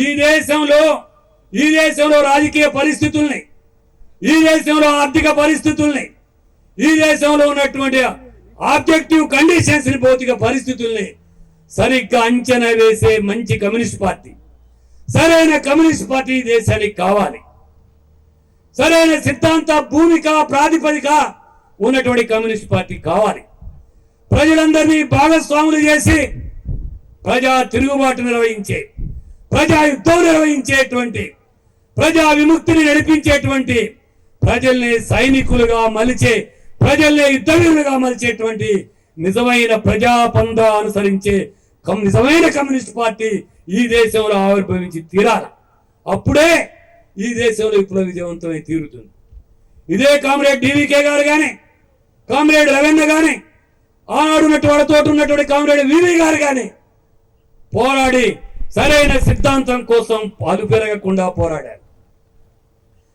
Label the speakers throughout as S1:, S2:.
S1: ఈ దేశంలో ఈ దేశంలో రాజకీయ పరిస్థితుల్ని ఈ దేశంలో ఆర్థిక పరిస్థితుల్ని ఈ దేశంలో ఉన్నటువంటి ఆబ్జెక్టివ్ కండిషన్స్ని భౌతిక పరిస్థితుల్ని సరిగ్గా అంచనా వేసే మంచి కమ్యూనిస్ట్ పార్టీ. సరైన కమ్యూనిస్ట్ పార్టీ ఈ దేశానికి కావాలి. సరైన సిద్ధాంత భూమిక ప్రాతిపదిక ఉన్నటువంటి కమ్యూనిస్ట్ పార్టీ కావాలి. ప్రజలందరినీ భాగస్వాములు చేసి ప్రజా తిరుగుబాటు నిర్వహించే ప్రజాయుద్ధం నిర్వహించేటువంటి ప్రజా విముక్తిని నడిపించేటువంటి ప్రజల్ని సైనికులుగా మలిచే ప్రజల్ని యుద్ధవీరులుగా మలిచేటువంటి నిజమైన ప్రజాపంద అనుసరించే నిజమైన కమ్యూనిస్ట్ పార్టీ ఈ దేశంలో ఆవిర్భవించి తీరాలి. అప్పుడే ఈ దేశంలో విప్లవ విజయవంతమై తీరుతుంది. ఇదే కామ్రేడ్ డివికే గారు కానీ కామ్రేడ్ రవీంద్ర కానీ ఆనాడు ఉన్నటువంటి వాళ్ళతో ఉన్నటువంటి కామ్రేడ్ వివి గారు కానీ పోరాడి సరైన సిద్ధాంతం కోసం పాలు పెరగకుండా పోరాడారు.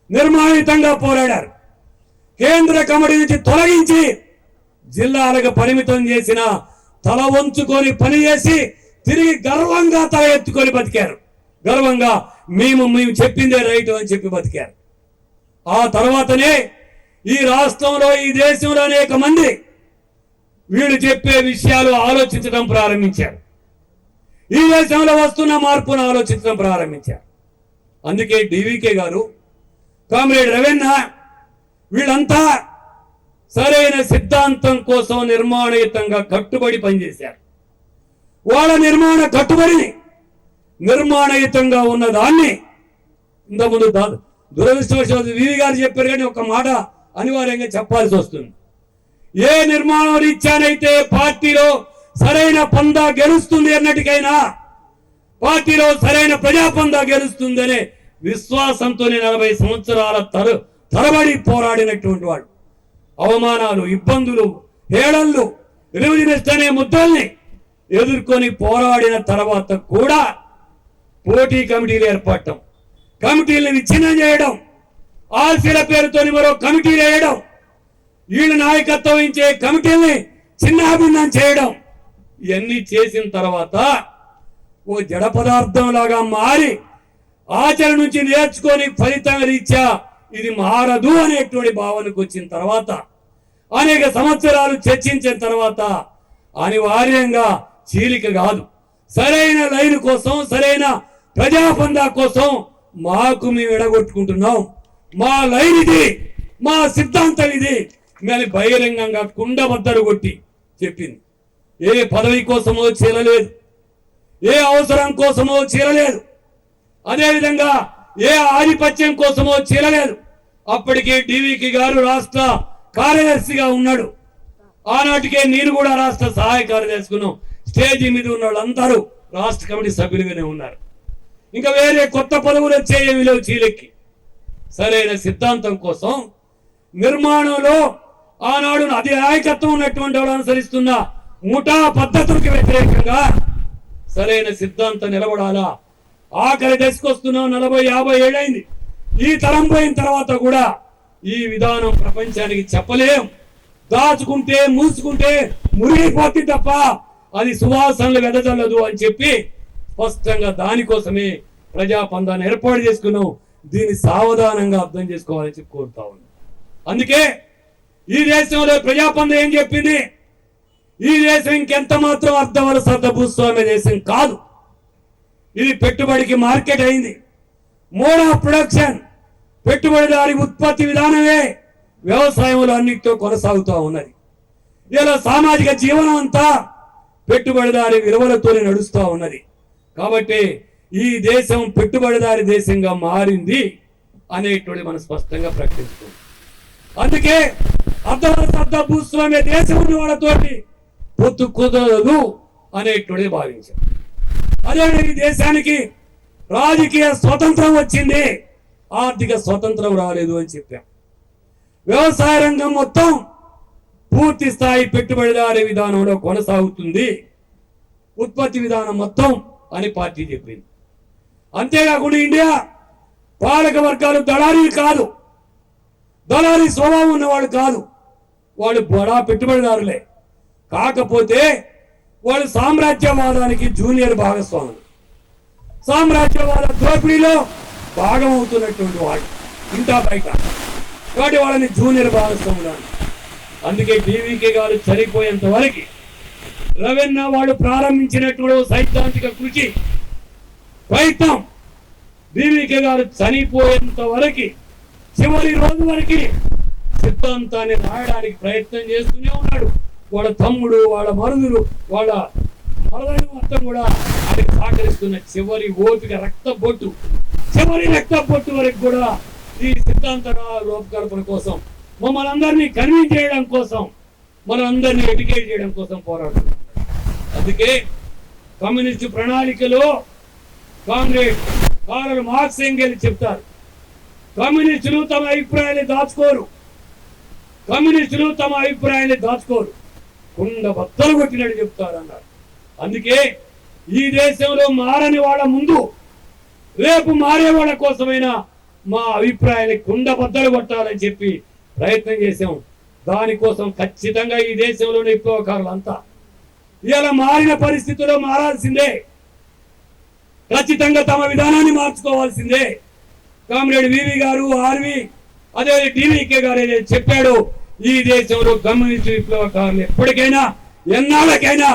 S1: నిర్మాణితంగా పోరాడారు. కేంద్ర కమిటీ నుంచి తొలగించి జిల్లాలకు పరిమితం చేసిన తల వంచుకొని పనిచేసి తిరిగి గర్వంగా తల ఎత్తుకొని బతికారు. గర్వంగా మేము మేము చెప్పిందే రైట్ అని చెప్పి బతికారు. ఆ తర్వాతనే ఈ రాష్ట్రంలో ఈ దేశంలో అనేక మంది వీళ్ళు చెప్పే విషయాలు ఆలోచించడం ప్రారంభించారు. ఈ దేశంలో వస్తున్న మార్పును ఆలోచించడం ప్రారంభించారు. అందుకే డివికే గారు కామ్రేడ్ రవీణ వీళ్ళంతా సరైన సిద్ధాంతం కోసం నిర్మాణయుతంగా కట్టుబడి పనిచేశారు. వాళ్ళ నిర్మాణ కట్టుబడిని నిర్మాణయుతంగా ఉన్న దాన్ని ఇంతకుముందు దా- దురదృష్టవశాత్తు వివి గారు చెప్పారు కానీ ఒక మాట అనివార్యంగా చెప్పాల్సి వస్తుంది. ఏ నిర్మాణం రీత్యానైతే పార్టీలో సరైన పందా గెలుస్తుంది అన్నటికైనా పార్టీలో సరైన ప్రజాపందా గెలుస్తుందనే విశ్వాసంతోనే నలభై సంవత్సరాల తర తరబడి పోరాడినటువంటి వాడు. అవమానాలు ఇబ్బందులు హేళనలు రివిజనిస్ట్ అనే ముద్దల్ని ఎదుర్కొని పోరాడిన తర్వాత కూడా పోటీ కమిటీలు ఏర్పడటం కమిటీలను విచ్ఛిన్నం చేయడం ఆల్సీల పేరుతోని మరో కమిటీలు వేయడం వీళ్ళ నాయకత్వం ఇచ్చే కమిటీల్ని చిన్నాభిన్నం చేయడం ఇవన్నీ చేసిన తర్వాత ఓ జడ పదార్థం లాగా మారి ఆచరణ నుంచి నేర్చుకొని ఫలితం రీత్యా ఇది మారదు అనేటువంటి భావనకు వచ్చిన తర్వాత అనేక సంవత్సరాలు చర్చించిన తర్వాత అనివార్యంగా చీలిక కాదు. సరైన లైన్ కోసం సరైన ప్రజాపందా కోసం మాకు మేము ఎడగొట్టుకుంటున్నాం మా లైన్ ఇది మా సిద్ధాంతం ఇది మేము బహిరంగంగా కుండబద్దలు కొట్టి చెప్పింది. ఏ పదవి కోసమో చేరలేదు. ఏ అవసరం కోసమో చేరలేదు. అదేవిధంగా ఏ ఆధిపత్యం కోసమో చేరలేదు. అప్పటికే డివికి గారు రాష్ట్ర కార్యదర్శిగా ఉన్నాడు. ఆనాటికే నేను కూడా రాష్ట్ర సహాయ కార్యదర్శికున్నాం స్టేజీ మీద ఉన్న వాళ్ళందరూ రాష్ట్ర కమిటీ సభ్యులుగానే ఉన్నారు. ఇంకా వేరే కొత్త పదవులు వచ్చే విలువ చీలెక్కి. సరైన సిద్ధాంతం కోసం నిర్మాణంలో ఆనాడు అది నాయకత్వం ఉన్నటువంటి వాళ్ళు అనుసరిస్తున్న ముఠా పద్ధతులకు వ్యతిరేకంగా సరైన సిద్ధాంతం నిలబడాలా? ఆఖరి దశకొస్తున్నాం నలభై యాభై ఏళ్ళైంది. ఈ తరం పోయిన తర్వాత కూడా ఈ విధానం ప్రపంచానికి చెప్పలేం. దాచుకుంటే మూసుకుంటే మురిగిపోతే తప్ప అది సువాసనలు వెదజల్లదు అని చెప్పి స్పష్టంగా దానికోసమే ప్రజాపందాన్ని ఏర్పాటు చేసుకున్నాం. దీన్ని సావధానంగా అర్థం చేసుకోవాలని చెప్పి కోరుతా ఉన్నాం. అందుకే ఈ దేశంలో ప్రజాపందం ఏం చెప్పింది? ఈ దేశం ఇంకెంత మాత్రం అర్థవలస భూస్వామ్య దేశం కాదు. ఇది పెట్టుబడికి మార్కెట్ అయింది. మోడ్ ఆఫ్ ప్రొడక్షన్ పెట్టుబడిదారి ఉత్పత్తి విధానమే వ్యవసాయంలో అన్నిటితో కొనసాగుతూ ఉన్నది. ఇలా సామాజిక జీవనం అంతా పెట్టుబడిదారి విలువలతోనే నడుస్తూ ఉన్నది. కాబట్టి ఈ దేశం పెట్టుబడిదారి దేశంగా మారింది అనేటువంటి మనం స్పష్టంగా ప్రకటిస్తుంది అందుకే అర్ధవలస భూస్వామ్య దేశం ఉన్న వాళ్ళతోటి పొత్తు కుదరదు అనేటువంటిది భావించాం అదే ఈ దేశానికి రాజకీయ స్వతంత్రం వచ్చింది. ఆర్థిక స్వతంత్రం రాలేదు అని చెప్పాం. వ్యవసాయ రంగం మొత్తం పూర్తి స్థాయి పెట్టుబడిదారీ విధానంలో కొనసాగుతుంది. ఉత్పత్తి విధానం మొత్తం అని పార్టీ చెప్పింది. అంతేకాకుండా ఇండియా పాలక వర్గాలు దళారీలు కాదు. దళారీ స్వభావం ఉన్నవాడు కాదు. వాళ్ళు బడా పెట్టుబడిదారులే. కాకపోతే వాళ్ళు సామ్రాజ్యవాదానికి జూనియర్ భాగస్వాములు. సామ్రాజ్యవాద దోపిడీలో భాగమవుతున్నటువంటి వాళ్ళు ఇంత బయట కాబట్టి వాళ్ళని జూనియర్ భాగస్వాములు అందుకే టీవీకే గారు చనిపోయేంత వరకు రవెన్న వాళ్ళు ప్రారంభించినటువంటి సైద్ధాంతిక కృషి ప్రయత్నం బీవీకే గారు చనిపోయేంత వరకు చివరి రోజు వరకు సిద్ధాంతాన్ని రాయడానికి ప్రయత్నం చేస్తూనే ఉన్నాడు. వాళ్ళ తమ్ముడు వాళ్ళ మరుదులు వాళ్ళ మరదలు మొత్తం కూడా ఆయనకు సహకరిస్తున్న చివరి ఓపిక రక్త బొట్టు చివరి రక్త బొట్టు వరకు కూడా ఈ సిద్ధాంత రూపకల్పన కోసం మమ్మల్ని అందరినీ కన్విన్స్ చేయడం కోసం మనందరినీ ఎడ్యుకేట్ చేయడం కోసం పోరాడుతున్నాం. అందుకే కమ్యూనిస్ట్ ప్రణాళికలో కాంగ్రెస్ కారల్ మార్క్స్ ఎంగెల్ చెప్తారు. కమ్యూనిస్టులు తమ అభిప్రాయాన్ని దాచుకోరు. కమ్యూనిస్టులు తమ అభిప్రాయాన్ని దాచుకోరు. కుండ బద్దలు కొట్టినట్టు చెప్తారన్నారు. అందుకే ఈ దేశంలో మారని వాళ్ళ ముందు రేపు మారే వాళ్ళ కోసమైనా మా అభిప్రాయాన్ని కుండ బద్దలు కొట్టాలని చెప్పి ప్రయత్నం చేశాం. దానికోసం ఖచ్చితంగా ఈ దేశంలోని విప్లవకారులు అంతా. ఇలా మారిన పరిస్థితుల్లో మారాల్సిందే. ఖచ్చితంగా తమ విధానాన్ని మార్చుకోవాల్సిందే. కామ్రేడ్ వివి గారు ఆర్వి అదే టీవీకే గారు చెప్పాడు ఈ దేశంలో కమ్యూనిస్ట్ విప్లవకారులు ఎప్పటికైనా ఎన్నాళ్ళకైనా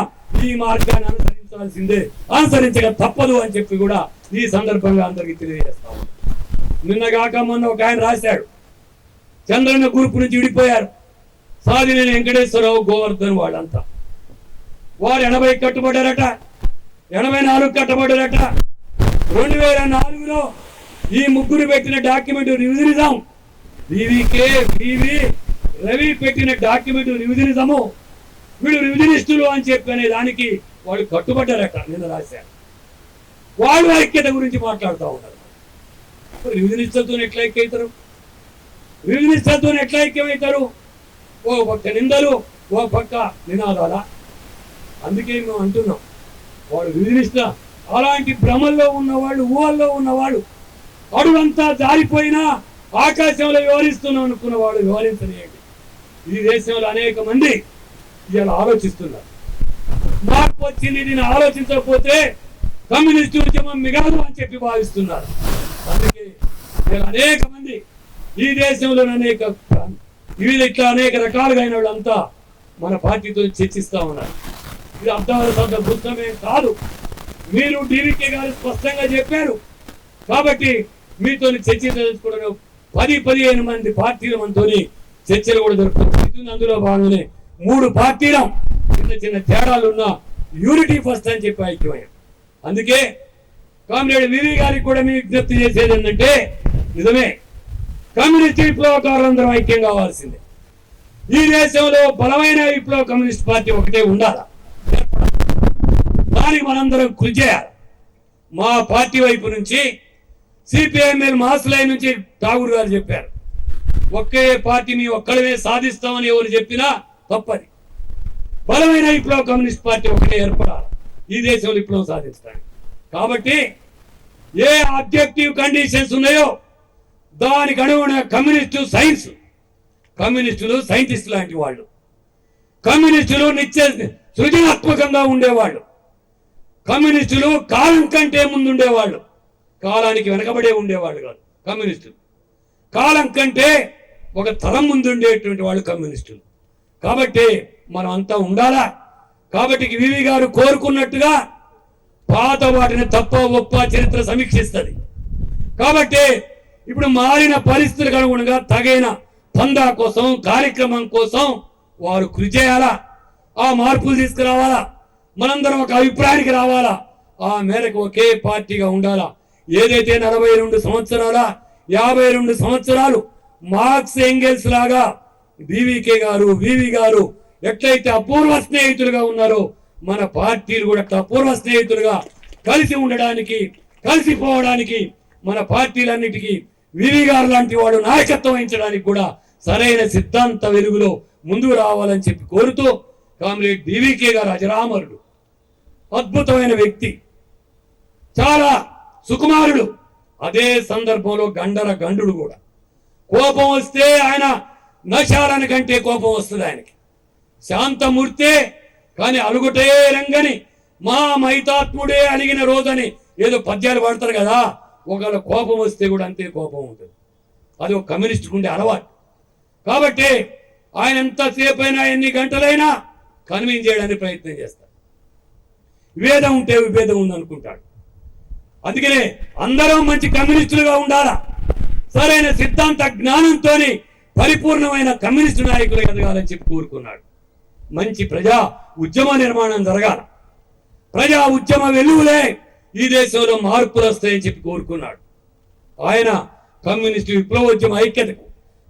S1: ఈ మార్గాన్ని అనుసరించాల్సిందే. అనుసరించక తప్పదు అని చెప్పి కూడా ఈ సందర్భంగా అందరికీ తెలియజేస్తాము నిన్నగాక మొన్న ఒక ఆయన రాశాడు. చంద్రన్న గ్రూప్ నుంచి విడిపోయారు. సాధినేని వెంకటేశ్వరరావు గోవర్ధన్ వాళ్ళంతా. వారు ఎనభై కట్టుబడ్డారట ఎనభై నాలుగు కట్టబడ్డారట. రెండు వేల నాలుగులో ఈ ముగ్గురు పెట్టిన document revisionism V V K V V Ravi పెట్టిన డాక్యుమెంట్ రివిజనిజము వీళ్ళు రివిజనిస్టులు అని చెప్పనే దానికి వాళ్ళు కట్టుబడ్డారట నిన్న రాశారు. వాళ్ళు ఐక్యత గురించి మాట్లాడుతూ ఉన్నారు. రివిజనిస్టులతో ఎట్లా ఐక్యవుతారు? రివిజనిస్టులతో ఎట్లా ఐక్యమవుతారు ఓ పక్క నిందలు ఓ పక్క నినాదాలా? అందుకే మేము అంటున్నాం. వాడు విధినిష్ట అలాంటి భ్రమల్లో ఉన్నవాళ్ళు ఊహల్లో ఉన్నవాళ్ళు అడుగంతా జారిపోయినా ఆకాశంలో వివరిస్తున్నాం అనుకున్నవాడు వాళ్ళు ఈ దేశంలో అనేక మంది ఇలా ఆలోచిస్తున్నారు. మార్పు వచ్చింది దీన్ని ఆలోచించకపోతే కమ్యూనిస్ట్ ఉద్యమం మిగలదు అని చెప్పి భావిస్తున్నారు. అందుకే అనేక మంది ఈ దేశంలో అనేక వివిధ ఇట్లా అనేక రకాలుగా అయిన వాళ్ళంతా మన పార్టీతో చర్చిస్తా ఉన్నారు. ఇది అర్థవంత బుద్ధమేం కాదు. మీరు డీవీకే గారు స్పష్టంగా చెప్పారు. కాబట్టి మీతో చర్చించదలుచుకోవడం పది పదిహేను మంది పార్టీలు మనతోని చర్చలు కూడా జరుపుతుంది అందులో భాగంగానే మూడు పార్టీలం చిన్న చిన్న తేడాలున్న యూనిటీ ఫస్ట్ అని చెప్పి ఐక్యమయ్యాం. అందుకే కామ్రేడ్ వివి గారికి కూడా మీ విజ్ఞప్తి చేసేది ఏంటంటే నిజమే కమ్యూనిస్ట్ విప్లవకారులందరూ ఐక్యం కావాల్సిందే. ఈ దేశంలో బలమైన విప్లవ కమ్యూనిస్ట్ పార్టీ ఒకటే ఉండాలా? దానికి మనందరం కృషి చేయాలి. మా పార్టీ వైపు నుంచి సిపిఐఎంఎల్ మాసులై నుంచి ఠాగూర్ గారు చెప్పారు. ఒకే పార్టీ మీ ఒక్కడమే సాధిస్తామని ఎవరు చెప్పినా తప్పది. బలమైన విప్లవ కమ్యూనిస్ట్ పార్టీ ఒకటే ఏర్పడాలి. ఈ దేశంలో విప్లవం సాధించడానికి. కాబట్టి ఏ ఆబ్జెక్టివ్ కండిషన్స్ ఉన్నాయో దానికి అనుగుణ కమ్యూనిస్టు సైన్స్ కమ్యూనిస్టులు సైంటిస్ట్ లాంటి వాళ్ళు కమ్యూనిస్టులు నిత్య సృజనాత్మకంగా ఉండేవాళ్ళు కమ్యూనిస్టులు కాలం కంటే ముందుండేవాళ్ళు కాలానికి వెనకబడే ఉండేవాళ్ళు కాదు కమ్యూనిస్టులు. కాలం కంటే ఒక తరం ముందు ఉండేటువంటి వాళ్ళు కమ్యూనిస్టులు. కాబట్టి మనం అంతా ఉండాలా? కాబట్టి వివి గారు కోరుకున్నట్టుగా పాత వాటిని తప్ప ఒప్ప చరిత్ర సమీక్షిస్తుంది. కాబట్టి ఇప్పుడు మారిన పరిస్థితులకు అనుగుణంగా తగిన పందా కోసం కార్యక్రమం కోసం వారు కృషి చేయాలా? ఆ మార్పులు తీసుకురావాలా? మనందరం ఒక అభిప్రాయానికి రావాలా? ఆ మేరకు ఒకే పార్టీగా ఉండాలా? ఏదైతే నలభై రెండు సంవత్సరాల యాభై రెండు సంవత్సరాలు మార్క్స్ ఎంగెల్స్ లాగా బీవీకే గారు వివి గారు ఎట్లయితే అపూర్వ స్నేహితులుగా ఉన్నారో మన పార్టీలు కూడా అపూర్వ స్నేహితులుగా కలిసి ఉండడానికి కలిసిపోవడానికి మన పార్టీలన్నిటికీ వివి గారు లాంటి వాడు నాయకత్వం వహించడానికి కూడా సరైన సిద్ధాంత వెలుగులో ముందుకు రావాలని చెప్పి కోరుతూ కామ్రేడ్ బీవీకే గారు అజరామరుడు. అద్భుతమైన వ్యక్తి. చాలా సుకుమారుడు. అదే సందర్భంలో గండర గండుడు కూడా. కోపం వస్తే ఆయన నశాలని కంటే కోపం వస్తుంది ఆయనకి. శాంతమూర్తే కానీ అలుగుటే రంగని మా మైతాత్ముడే అలిగిన రోజని ఏదో పద్యాలు పాడతారు కదా ఒకవేళ కోపం వస్తే కూడా అంతే కోపం ఉంటుంది. అది ఒక కమ్యూనిస్ట్కి ఉండే అలవాటు. కాబట్టి ఆయన ఎంతసేపు అయినా ఎన్ని గంటలైనా కన్విన్స్ చేయడానికి ప్రయత్నం చేస్తాడు. విభేదం ఉంటే విభేదం ఉందనుకుంటాడు. అందుకనే అందరం మంచి కమ్యూనిస్టులుగా ఉండాలా? సరైన సిద్ధాంత జ్ఞానంతో పరిపూర్ణమైన కమ్యూనిస్టు నాయకులు ఎదగాలని చెప్పి కోరుకున్నాడు. మంచి ప్రజా ఉద్యమ నిర్మాణం జరగాల. ప్రజా ఉద్యమ వెలుగులే ఈ దేశంలో మార్పులు వస్తాయని చెప్పి కోరుకున్నాడు. ఆయన కమ్యూనిస్టు విప్లవోద్యమ ఐక్యతకు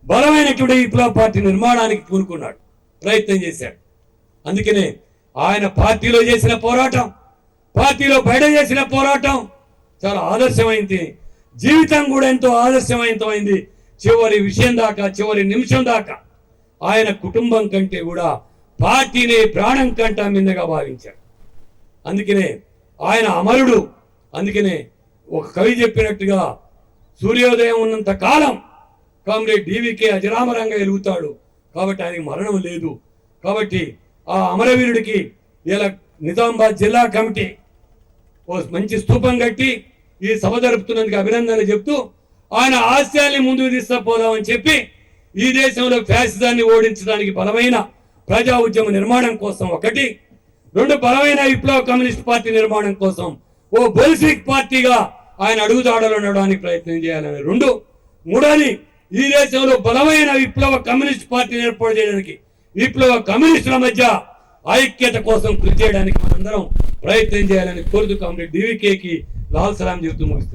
S1: బలమైనటువంటి విప్లవ పార్టీ నిర్మాణానికి కోరుకున్నాడు ప్రయత్నం చేశాడు. అందుకనే ఆయన పార్టీలో చేసిన పోరాటం పార్టీలో బయట చేసిన పోరాటం చాలా ఆదర్శమైంది జీవితం కూడా ఎంతో ఆలస్యమైంతమైంది చివరి విషయం దాకా చివరి నిమిషం దాకా ఆయన కుటుంబం కంటే కూడా పార్టీని ప్రాణం కంట మిందగా భావించాడు అందుకనే ఆయన అమరుడు. అందుకనే ఒక కవి చెప్పినట్టుగా సూర్యోదయం ఉన్నంత కాలం కామ్రేడ్ డివికే అజరామరంగా ఎలుగుతాడు. కాబట్టి ఆయనకి మరణం లేదు. కాబట్టి ఆ అమరవీరుడికి ఇలా నిజామాబాద్ జిల్లా కమిటీ ఓ మంచి స్థూపం కట్టి ఈ సభ జరుపుతున్నందుకు అభినందనలు చెప్తూ ఆయన ఆశయాల్ని ముందుకు తీసుకుపోదామని చెప్పి ఈ దేశంలో ఫ్యాసిజాన్ని ఓడించడానికి బలమైన ప్రజా ఉద్యమ నిర్మాణం కోసం ఒకటి రెండు బలమైన విప్లవ కమ్యూనిస్ట్ పార్టీ నిర్మాణం కోసం ఓ బోల్సిక్ పార్టీగా ఆయన అడుగుదాడలు ఉండడానికి ప్రయత్నం చేయాలని రెండు మూడోది ఈ దేశంలో బలమైన విప్లవ కమ్యూనిస్ట్ పార్టీ ఏర్పాటు చేయడానికి విప్లవ కమ్యూనిస్టుల మధ్య ఐక్యత కోసం కృషి చేయడానికి మనందరం ప్రయత్నం చేయాలని కోరుతూ కామ్రేడ్ డివికేకి લાલ સલામ જીવતું મુક્ત